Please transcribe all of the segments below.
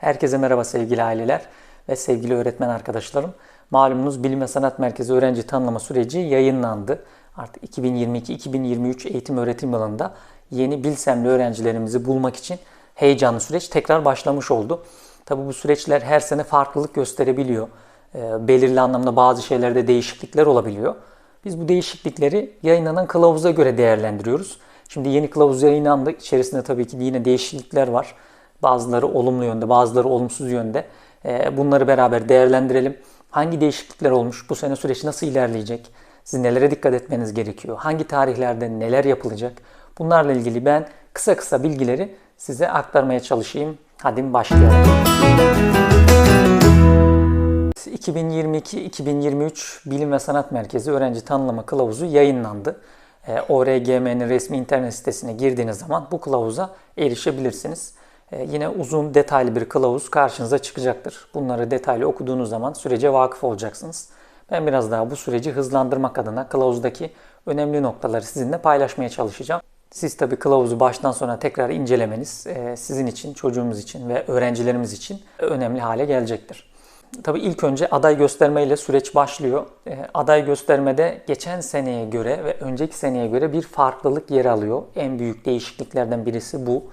Herkese merhaba sevgili aileler ve sevgili öğretmen arkadaşlarım. Malumunuz Bilim ve Sanat Merkezi öğrenci tanımlama süreci yayınlandı. Artık 2022-2023 eğitim öğretim yılında yeni Bilsemli öğrencilerimizi bulmak için heyecanlı süreç tekrar başlamış oldu. Tabi bu süreçler her sene farklılık gösterebiliyor. E, belirli anlamda bazı şeylerde değişiklikler olabiliyor. Biz bu değişiklikleri yayınlanan kılavuza göre değerlendiriyoruz. Şimdi yeni kılavuz yayınlandı. İçerisinde tabii ki yine değişiklikler var. Bazıları olumlu yönde, bazıları olumsuz yönde. Ee, bunları beraber değerlendirelim. Hangi değişiklikler olmuş? Bu sene süreç nasıl ilerleyecek? Siz nelere dikkat etmeniz gerekiyor? Hangi tarihlerde neler yapılacak? Bunlarla ilgili ben kısa kısa bilgileri size aktarmaya çalışayım. Hadi başlayalım. 2022-2023 Bilim ve Sanat Merkezi Öğrenci Tanımlama Kılavuzu yayınlandı. Ee, ORGM'nin resmi internet sitesine girdiğiniz zaman bu kılavuza erişebilirsiniz. Ee, yine uzun detaylı bir kılavuz karşınıza çıkacaktır. Bunları detaylı okuduğunuz zaman sürece vakıf olacaksınız. Ben biraz daha bu süreci hızlandırmak adına kılavuzdaki önemli noktaları sizinle paylaşmaya çalışacağım. Siz tabi kılavuzu baştan sona tekrar incelemeniz e, sizin için, çocuğumuz için ve öğrencilerimiz için önemli hale gelecektir. Tabi ilk önce aday gösterme ile süreç başlıyor. E, aday göstermede geçen seneye göre ve önceki seneye göre bir farklılık yer alıyor. En büyük değişikliklerden birisi bu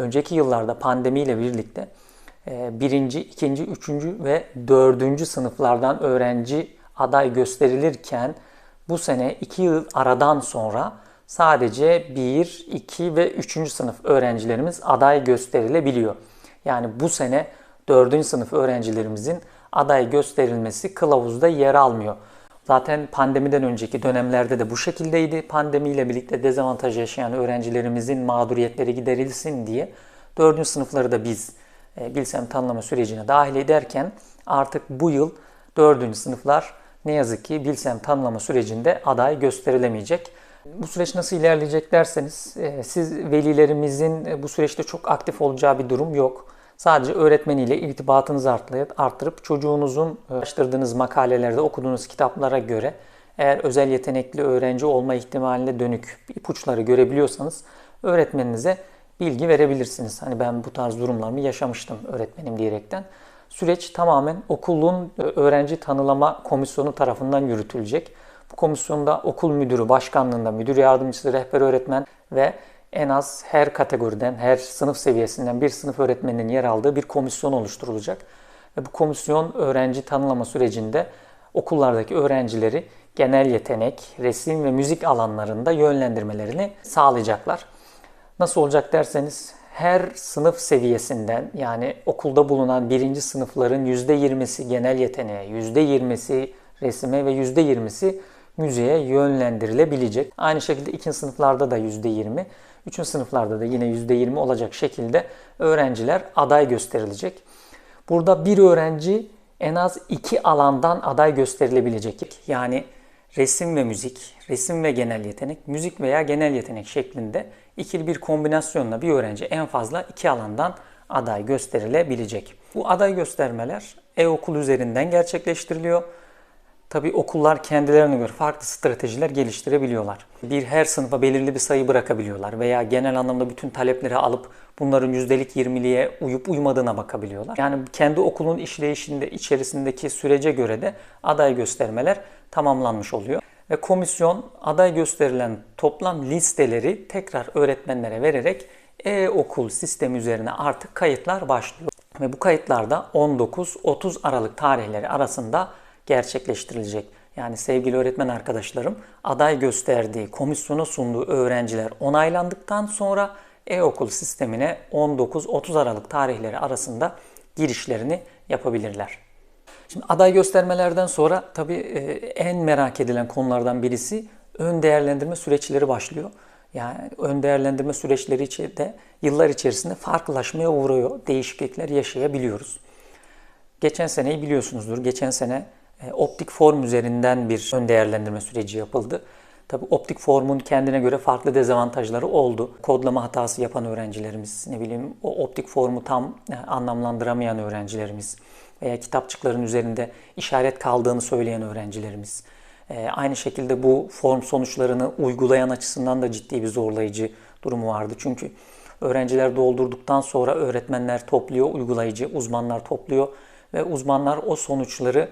önceki yıllarda pandemiyle birlikte e, birinci, ikinci, üçüncü ve dördüncü sınıflardan öğrenci aday gösterilirken bu sene iki yıl aradan sonra sadece bir, iki ve üçüncü sınıf öğrencilerimiz aday gösterilebiliyor. Yani bu sene dördüncü sınıf öğrencilerimizin aday gösterilmesi kılavuzda yer almıyor. Zaten pandemiden önceki dönemlerde de bu şekildeydi. Pandemiyle birlikte dezavantaj yaşayan öğrencilerimizin mağduriyetleri giderilsin diye 4. sınıfları da biz e, Bilsem tanımlama sürecine dahil ederken artık bu yıl 4. sınıflar ne yazık ki Bilsem tanımlama sürecinde aday gösterilemeyecek. Bu süreç nasıl ilerleyecek derseniz e, siz velilerimizin e, bu süreçte çok aktif olacağı bir durum yok. Sadece öğretmeniyle irtibatınızı arttırıp çocuğunuzun araştırdığınız makalelerde okuduğunuz kitaplara göre eğer özel yetenekli öğrenci olma ihtimaline dönük ipuçları görebiliyorsanız öğretmeninize bilgi verebilirsiniz. Hani ben bu tarz durumlarımı yaşamıştım öğretmenim diyerekten. Süreç tamamen okulun öğrenci tanılama komisyonu tarafından yürütülecek. Bu komisyonda okul müdürü başkanlığında müdür yardımcısı, rehber öğretmen ve en az her kategoriden, her sınıf seviyesinden bir sınıf öğretmeninin yer aldığı bir komisyon oluşturulacak. Ve bu komisyon öğrenci tanımlama sürecinde okullardaki öğrencileri genel yetenek, resim ve müzik alanlarında yönlendirmelerini sağlayacaklar. Nasıl olacak derseniz her sınıf seviyesinden yani okulda bulunan birinci sınıfların %20'si genel yeteneğe, %20'si resime ve %20'si müziğe yönlendirilebilecek. Aynı şekilde ikinci sınıflarda da %20, Üçüncü sınıflarda da yine %20 olacak şekilde öğrenciler aday gösterilecek. Burada bir öğrenci en az iki alandan aday gösterilebilecek. Yani resim ve müzik, resim ve genel yetenek, müzik veya genel yetenek şeklinde ikili bir kombinasyonla bir öğrenci en fazla iki alandan aday gösterilebilecek. Bu aday göstermeler e-okul üzerinden gerçekleştiriliyor. Tabii okullar kendilerine göre farklı stratejiler geliştirebiliyorlar. Bir her sınıfa belirli bir sayı bırakabiliyorlar veya genel anlamda bütün talepleri alıp bunların yüzdelik 20'liğe uyup uymadığına bakabiliyorlar. Yani kendi okulun işleyişinde içerisindeki sürece göre de aday göstermeler tamamlanmış oluyor. Ve komisyon aday gösterilen toplam listeleri tekrar öğretmenlere vererek e-okul sistemi üzerine artık kayıtlar başlıyor. Ve bu kayıtlarda 19-30 Aralık tarihleri arasında gerçekleştirilecek. Yani sevgili öğretmen arkadaşlarım aday gösterdiği, komisyona sunduğu öğrenciler onaylandıktan sonra e-okul sistemine 19-30 Aralık tarihleri arasında girişlerini yapabilirler. Şimdi aday göstermelerden sonra tabii e, en merak edilen konulardan birisi ön değerlendirme süreçleri başlıyor. Yani ön değerlendirme süreçleri de yıllar içerisinde farklılaşmaya uğruyor, değişiklikler yaşayabiliyoruz. Geçen seneyi biliyorsunuzdur. Geçen sene optik form üzerinden bir ön değerlendirme süreci yapıldı. Tabi optik formun kendine göre farklı dezavantajları oldu. Kodlama hatası yapan öğrencilerimiz, ne bileyim o optik formu tam e, anlamlandıramayan öğrencilerimiz veya kitapçıkların üzerinde işaret kaldığını söyleyen öğrencilerimiz. E, aynı şekilde bu form sonuçlarını uygulayan açısından da ciddi bir zorlayıcı durumu vardı. Çünkü Öğrenciler doldurduktan sonra öğretmenler topluyor, uygulayıcı uzmanlar topluyor ve uzmanlar o sonuçları e,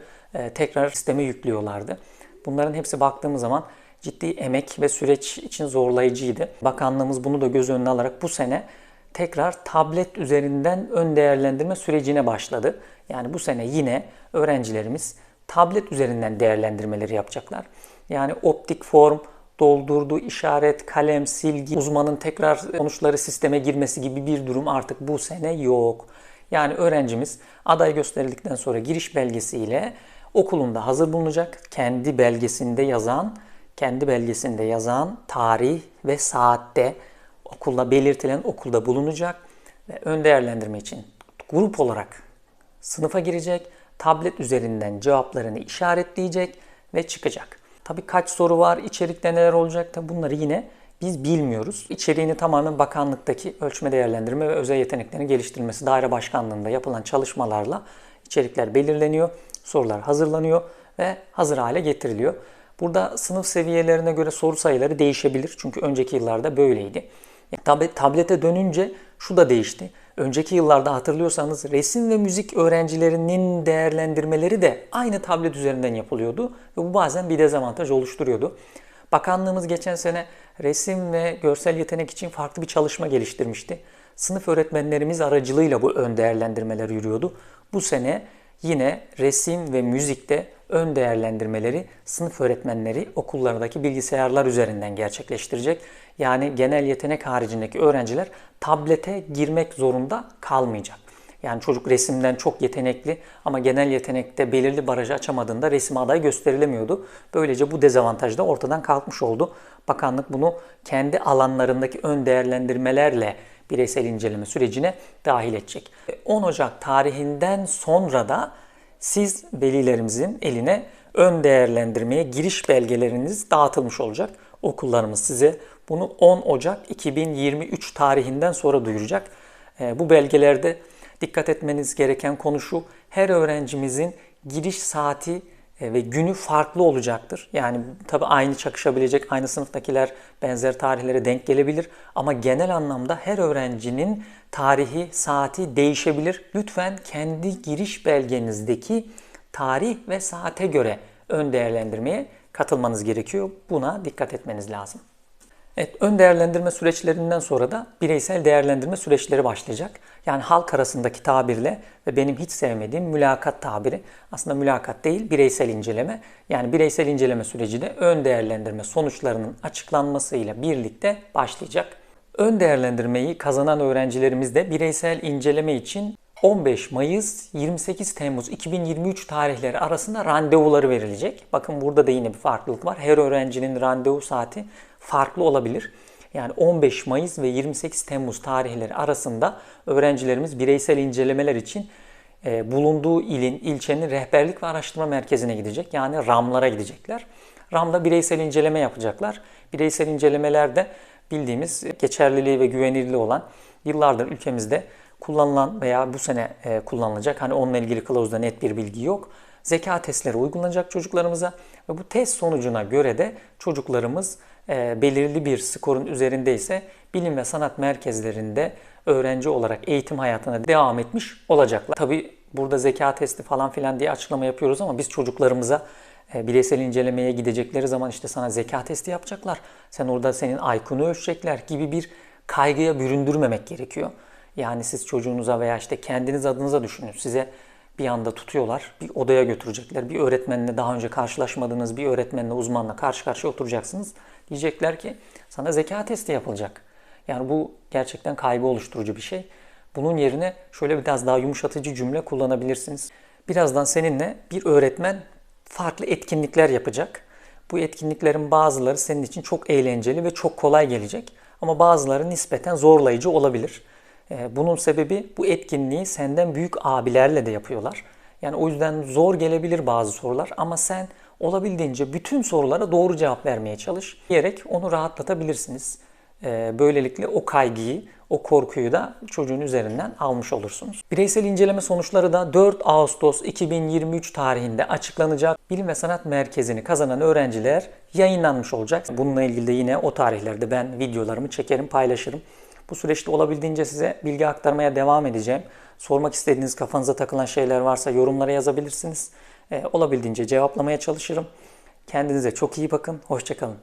tekrar sisteme yüklüyorlardı. Bunların hepsi baktığımız zaman ciddi emek ve süreç için zorlayıcıydı. Bakanlığımız bunu da göz önüne alarak bu sene tekrar tablet üzerinden ön değerlendirme sürecine başladı. Yani bu sene yine öğrencilerimiz tablet üzerinden değerlendirmeleri yapacaklar. Yani optik form, doldurduğu işaret, kalem, silgi, uzmanın tekrar sonuçları sisteme girmesi gibi bir durum artık bu sene yok. Yani öğrencimiz aday gösterildikten sonra giriş belgesiyle okulunda hazır bulunacak. Kendi belgesinde yazan, kendi belgesinde yazan tarih ve saatte okulda belirtilen okulda bulunacak ve ön değerlendirme için grup olarak sınıfa girecek, tablet üzerinden cevaplarını işaretleyecek ve çıkacak. Tabii kaç soru var, içerikte neler olacak da bunları yine biz bilmiyoruz. İçeriğini tamamen bakanlıktaki ölçme değerlendirme ve özel yeteneklerini geliştirmesi daire başkanlığında yapılan çalışmalarla içerikler belirleniyor, sorular hazırlanıyor ve hazır hale getiriliyor. Burada sınıf seviyelerine göre soru sayıları değişebilir. Çünkü önceki yıllarda böyleydi. Tablet, tablete dönünce şu da değişti. Önceki yıllarda hatırlıyorsanız resim ve müzik öğrencilerinin değerlendirmeleri de aynı tablet üzerinden yapılıyordu. Ve bu bazen bir dezavantaj oluşturuyordu. Bakanlığımız geçen sene resim ve görsel yetenek için farklı bir çalışma geliştirmişti. Sınıf öğretmenlerimiz aracılığıyla bu ön değerlendirmeler yürüyordu. Bu sene yine resim ve müzikte ön değerlendirmeleri sınıf öğretmenleri okullardaki bilgisayarlar üzerinden gerçekleştirecek. Yani genel yetenek haricindeki öğrenciler tablete girmek zorunda kalmayacak. Yani çocuk resimden çok yetenekli ama genel yetenekte belirli barajı açamadığında resim aday gösterilemiyordu. Böylece bu dezavantaj da ortadan kalkmış oldu. Bakanlık bunu kendi alanlarındaki ön değerlendirmelerle bireysel inceleme sürecine dahil edecek. 10 Ocak tarihinden sonra da siz velilerimizin eline ön değerlendirmeye giriş belgeleriniz dağıtılmış olacak. Okullarımız size bunu 10 Ocak 2023 tarihinden sonra duyuracak. Ee, bu belgelerde dikkat etmeniz gereken konu şu. Her öğrencimizin giriş saati ve günü farklı olacaktır. Yani tabi aynı çakışabilecek, aynı sınıftakiler benzer tarihlere denk gelebilir. Ama genel anlamda her öğrencinin tarihi, saati değişebilir. Lütfen kendi giriş belgenizdeki tarih ve saate göre ön değerlendirmeye katılmanız gerekiyor. Buna dikkat etmeniz lazım. Evet, ön değerlendirme süreçlerinden sonra da bireysel değerlendirme süreçleri başlayacak. Yani halk arasındaki tabirle ve benim hiç sevmediğim mülakat tabiri aslında mülakat değil bireysel inceleme. Yani bireysel inceleme süreci de ön değerlendirme sonuçlarının açıklanmasıyla birlikte başlayacak. Ön değerlendirmeyi kazanan öğrencilerimiz de bireysel inceleme için 15 Mayıs 28 Temmuz 2023 tarihleri arasında randevuları verilecek. Bakın burada da yine bir farklılık var. Her öğrencinin randevu saati farklı olabilir. Yani 15 Mayıs ve 28 Temmuz tarihleri arasında öğrencilerimiz bireysel incelemeler için e, bulunduğu ilin, ilçenin rehberlik ve araştırma merkezine gidecek. Yani RAM'lara gidecekler. RAM'da bireysel inceleme yapacaklar. Bireysel incelemelerde bildiğimiz geçerliliği ve güvenilirliği olan yıllardır ülkemizde kullanılan veya bu sene e, kullanılacak hani onunla ilgili kılavuzda net bir bilgi yok. Zeka testleri uygulanacak çocuklarımıza ve bu test sonucuna göre de çocuklarımız e, belirli bir skorun üzerindeyse bilim ve sanat merkezlerinde öğrenci olarak eğitim hayatına devam etmiş olacaklar. Tabi burada zeka testi falan filan diye açıklama yapıyoruz ama biz çocuklarımıza e, bireysel incelemeye gidecekleri zaman işte sana zeka testi yapacaklar. Sen orada senin IQ'nu ölçecekler gibi bir kaygıya büründürmemek gerekiyor. Yani siz çocuğunuza veya işte kendiniz adınıza düşünün. Size bir anda tutuyorlar, bir odaya götürecekler. Bir öğretmenle daha önce karşılaşmadığınız bir öğretmenle, uzmanla karşı karşıya oturacaksınız. Diyecekler ki sana zeka testi yapılacak. Yani bu gerçekten kaygı oluşturucu bir şey. Bunun yerine şöyle biraz daha yumuşatıcı cümle kullanabilirsiniz. Birazdan seninle bir öğretmen farklı etkinlikler yapacak. Bu etkinliklerin bazıları senin için çok eğlenceli ve çok kolay gelecek. Ama bazıları nispeten zorlayıcı olabilir. Ee, bunun sebebi bu etkinliği senden büyük abilerle de yapıyorlar. Yani o yüzden zor gelebilir bazı sorular ama sen olabildiğince bütün sorulara doğru cevap vermeye çalış diyerek onu rahatlatabilirsiniz. Ee, böylelikle o kaygıyı, o korkuyu da çocuğun üzerinden almış olursunuz. Bireysel inceleme sonuçları da 4 Ağustos 2023 tarihinde açıklanacak. Bilim ve Sanat Merkezi'ni kazanan öğrenciler yayınlanmış olacak. Bununla ilgili de yine o tarihlerde ben videolarımı çekerim, paylaşırım. Bu süreçte olabildiğince size bilgi aktarmaya devam edeceğim. Sormak istediğiniz, kafanıza takılan şeyler varsa yorumlara yazabilirsiniz. Ee, olabildiğince cevaplamaya çalışırım. Kendinize çok iyi bakın. Hoşçakalın.